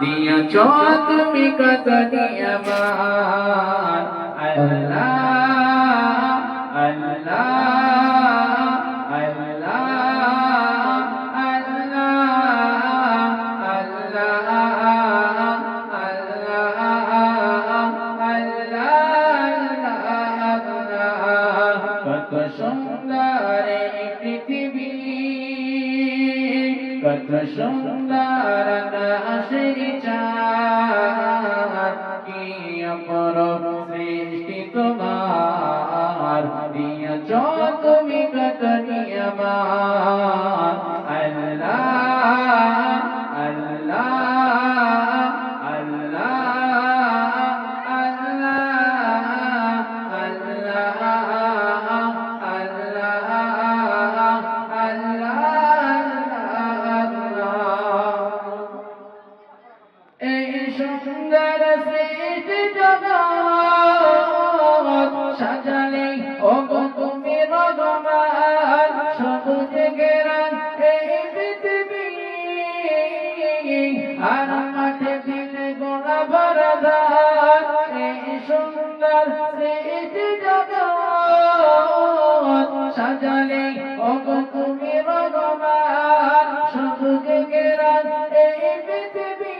দিয়েছ তুমি কত নিয়মান আল্লাহ আল্লাহ আল্লাহ কত সুন্দর পৃথিবী কত সুন্দর আকাশের চাঁদ কি অপরূপ সাজালে তুমি রঘুমান সবুজ ঘেরান এই পৃথিবী। আর মাঠে দিলে গোলা ভরা ধান, এই সুন্দর সৃষ্টি জগৎ সাজালে। ও তুমি রঘুমান সবুজ ঘেরান এই পৃথিবী।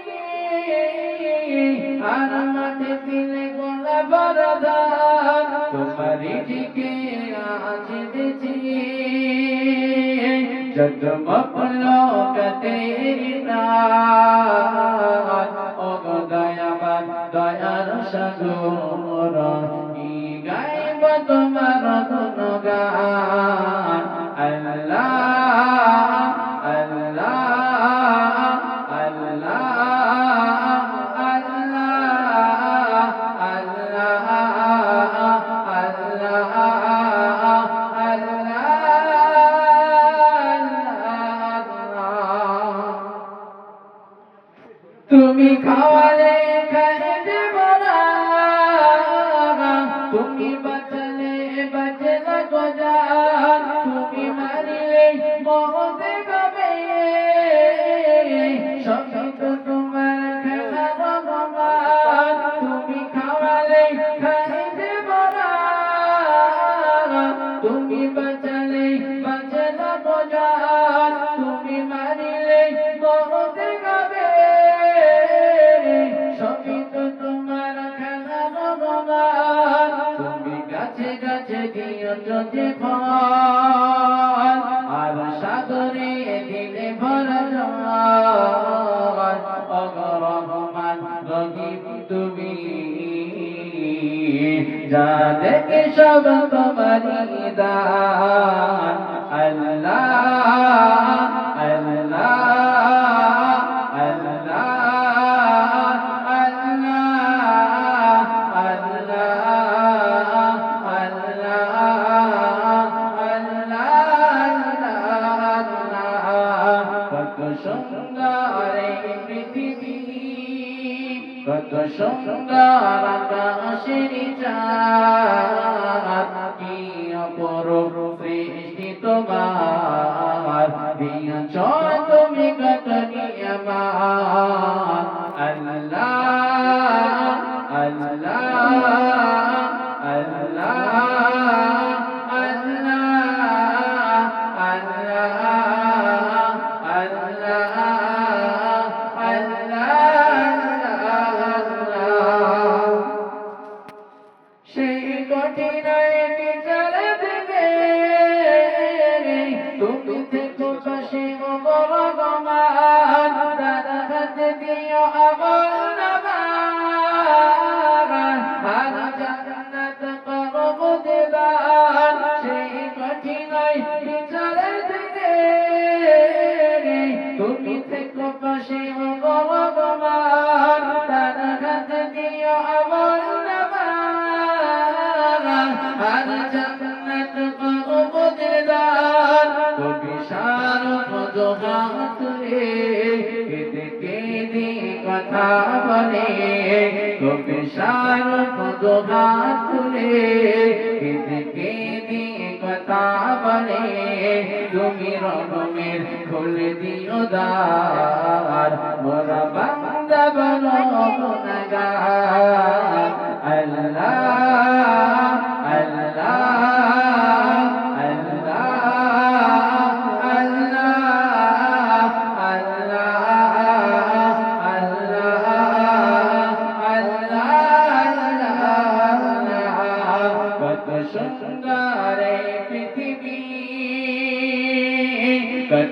আর মাঠে দিলে যত মকলকাতের নাম ও গো দয়াবান দয়ার সাগর কি গাইব তোমার তুমি খাওয়ালে বলা তুমি বাঁচালে বাঁচে না গজান তুমি মারিলে মহতে গবে তোমার তুমি তুমি ভগবান তুমি গাছে গাছে দিও যে ফল, আর সাগরে দিলে ভরা তুমি। যা দেখে সব তোমারি দান। আল্লাহ সুন্দর আকাশের চাঁদ। তুলে কেঁদে কেঁদে কথা বলে কবি শারদ দুহাত তুলে কেঁদে কেঁদে কথা বলে, তুমি রকমের খুলে দিও দার মোরা বান্দা বনো গুণগার আল্লাহ